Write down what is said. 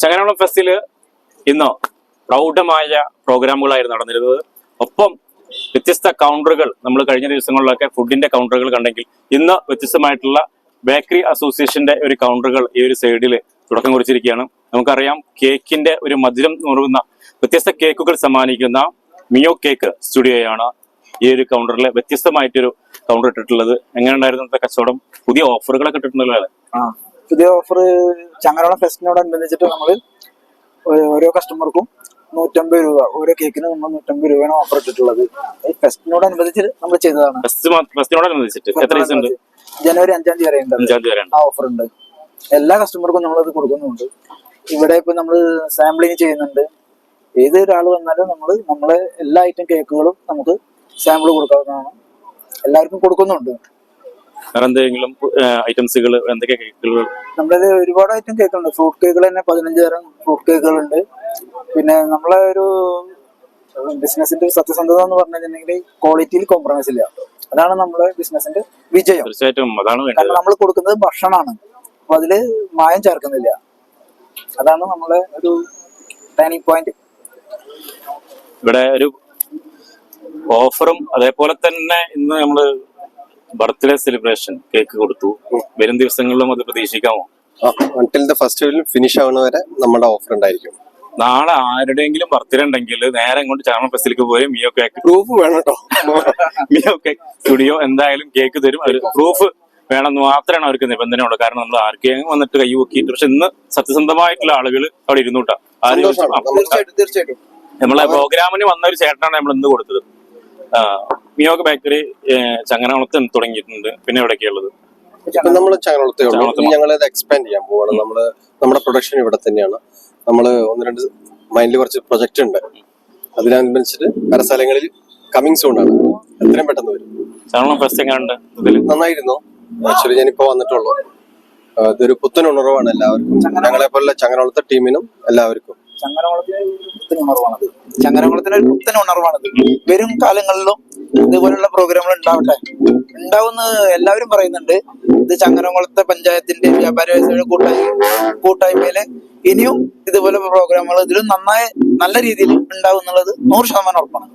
ചങ്ങനകുളം ഫെസ്റ്റിൽ ഇന്ന് പ്രൗഢമായ പ്രോഗ്രാമുകളായിരുന്നു നടന്നിരുന്നത്. ഒപ്പം വ്യത്യസ്ത കൗണ്ടറുകൾ നമ്മൾ കഴിഞ്ഞ ദിവസങ്ങളിലൊക്കെ ഫുഡിന്റെ കൗണ്ടറുകൾ കണ്ടെങ്കിൽ ഇന്ന് വ്യത്യസ്തമായിട്ടുള്ള ബേക്കറി അസോസിയേഷന്റെ ഒരു കൗണ്ടറുകൾ ഈ ഒരു സൈഡിൽ തുടക്കം കുറിച്ചിരിക്കുകയാണ്. നമുക്കറിയാം കേക്കിന്റെ ഒരു മധുരം നുറുകുന്ന വ്യത്യസ്ത കേക്കുകൾ സമ്മാനിക്കുന്ന മിയോ കേക്ക് സ്റ്റുഡിയോയാണ് ഈ ഒരു കൗണ്ടറിൽ വ്യത്യസ്തമായിട്ടൊരു കൗണ്ടർ ഇട്ടിട്ടുള്ളത്. എങ്ങനെ ഉണ്ടായിരുന്നു കച്ചവടം? പുതിയ ഓഫറുകളൊക്കെ ഇട്ടിട്ടുണ്ടല്ലോ പുതിയ ഓഫർ ചങ്ങരോളം ഫെസ്റ്റിനോടനുബന്ധിച്ചിട്ട് നമ്മൾ ഓരോ കസ്റ്റമർക്കും നൂറ്റമ്പത് രൂപ ഓരോ കേക്കിന് നമ്മൾ നൂറ്റമ്പത് രൂപയാണ് ഓഫർ ഇട്ടിട്ടുള്ളത്. ഈ ഫെസ്റ്റിനോടനുബന്ധിച്ച് നമ്മൾ ചെയ്തതാണ്. ഫെസ്റ്റിനോടനുബന്ധിച്ചിട്ട് ജനുവരി അഞ്ചാം തീയതി വരെ ഉണ്ട് ആ ഓഫർ ഉണ്ട്. എല്ലാ കസ്റ്റമർക്കും നമ്മളത് കൊടുക്കുന്നുണ്ട്. ഇവിടെ ഇപ്പൊ നമ്മൾ സാമ്പിളിങ് ചെയ്യുന്നുണ്ട്. ഏത് ഒരാൾ വന്നാലും നമ്മൾ നമ്മളെ എല്ലാ ഐറ്റം കേക്കുകളും നമുക്ക് സാമ്പിൾ കൊടുക്കാവുന്നതാണ്. എല്ലാവർക്കും കൊടുക്കുന്നുണ്ട്. വേറെ എന്തെങ്കിലും ഐറ്റംസുകൾ എന്തൊക്കെ കേക്കുകൾ നമ്മുടെ ഒരുപാട് ഐറ്റം കേക്കുണ്ട് ഫ്രൂട്ട് കേക്കുകൾ തന്നെ പതിനഞ്ച് തരം ഫ്രൂട്ട് കേക്കുകളുണ്ട് പിന്നെ നമ്മളെ ഒരു ബിസിനസിന്റെ സത്യസന്ധത എന്ന് പറഞ്ഞിട്ടുണ്ടെങ്കിൽ ക്വാളിറ്റിയിൽ കോംപ്രമൈസ് ഇല്ല. അതാണ് നമ്മുടെ ബിസിനസിന്റെ വിജയം. തീർച്ചയായിട്ടും അതാണ് കാരണം നമ്മൾ കൊടുക്കുന്നത് ഭക്ഷണമാണ്. അപ്പൊ അതിൽ മായം ചേർക്കുന്നില്ല. അതാണ് നമ്മളെ ഒരു ടേണിംഗ് പോയിന്റ് ഇവിടെ ഒരു ഓഫറും അതേപോലെ തന്നെ ഇന്ന് നമ്മൾ ബർത്ത്ഡേ സെലിബ്രേഷൻ കേക്ക് കൊടുത്തു. വരും ദിവസങ്ങളിലും അത് പ്രതീക്ഷിക്കാമോ? അൺടിൽ ദ ഫസ്റ്റ് ഫിനിഷ് ആവുന്ന വരെ നമ്മുടെ ഓഫർ ഉണ്ടായിരിക്കും. നാളെ ആരുടെയെങ്കിലും ബർത്ത്ഡേ ഉണ്ടെങ്കിൽ നേരെ ഇങ്ങോട്ട് ചാർമ ഫെസ്റ്റിലേക്ക് പോയി മിയോ കേക്ക് പ്രൂഫ് വേണം കേട്ടോ മിയോ കേക്ക് സ്റ്റുഡിയോ എന്തായാലും കേക്ക് തരും. അവർ പ്രൂഫ് വേണമെന്ന് മാത്രമാണ് അവർക്ക് നിബന്ധനയുള്ളത് കാരണം നമ്മൾ ആർക്കെങ്കിലും വന്നിട്ട് കൈ പൊക്കിയിട്ട് പക്ഷെ ഇന്ന് സത്യസന്ധമായിട്ടുള്ള ആളുകൾ അവിടെ ഇരുന്നൂട്ടാ. നമ്മളെ പ്രോഗ്രാമിന് വന്ന ഒരു ചേട്ടനാണ് നമ്മൾ ഇന്ന് കൊടുത്തത്. ആ, മിയോക്ക് ബേക്കറി ചങ്ങനകുളത്ത് തുടങ്ങിയിട്ടുണ്ട്. പിന്നെ എവിടെയൊക്കെയുള്ളത് ഇപ്പൊ നമ്മൾ ചങ്ങനകുളത്തേ ഉള്ളൂ. ഇനി ഞങ്ങൾ ഇത് എക്സ്പാൻഡ് ചെയ്യാൻ പോവാണ്. നമ്മൾ നമ്മുടെ പ്രൊഡക്ഷൻ ഇവിടെ തന്നെയാണ്. നമ്മൾ ഒന്ന് രണ്ട് മൈൻഡിൽ കുറച്ച് പ്രൊജക്ട് ഉണ്ട്. അതിനനുസരിച്ചിട്ട് പല സ്ഥലങ്ങളിൽ കമ്മിങ് സൂൺ ആണ്. എത്രയും പെട്ടെന്ന് വരും. നന്നായിരുന്നു. ആക്ച്വലി ഞാനിപ്പോ വന്നിട്ടുള്ളൂ. ഇതൊരു പുത്തൻ ഉണർവാണ് എല്ലാവർക്കും. ഞങ്ങളെ പോലുള്ള ചങ്ങനകുളത്തെ ടീമിനും എല്ലാവർക്കും. പുത്തൻ ഉണർവാണത് ചങ്ങനകുളത്തിന് ഒരു പുത്തൻ ഉണർവാണത്. വരും കാലങ്ങളിലും ഇതുപോലുള്ള പ്രോഗ്രാമുകൾ ഉണ്ടാവട്ടെ. ഉണ്ടാവുന്ന എല്ലാവരും പറയുന്നുണ്ട്. ഇത് ചങ്ങനകുളത്തെ പഞ്ചായത്തിന്റെ വ്യാപാര വ്യവസായ കൂട്ടായ്മ കൂട്ടായ്മയിൽ ഇനിയും ഇതുപോലെ പ്രോഗ്രാമുകൾ ഇതിലും നന്നായി നല്ല രീതിയിൽ ഉണ്ടാവും എന്നുള്ളത് നൂറ് ശതമാനം ഉറപ്പാണ്.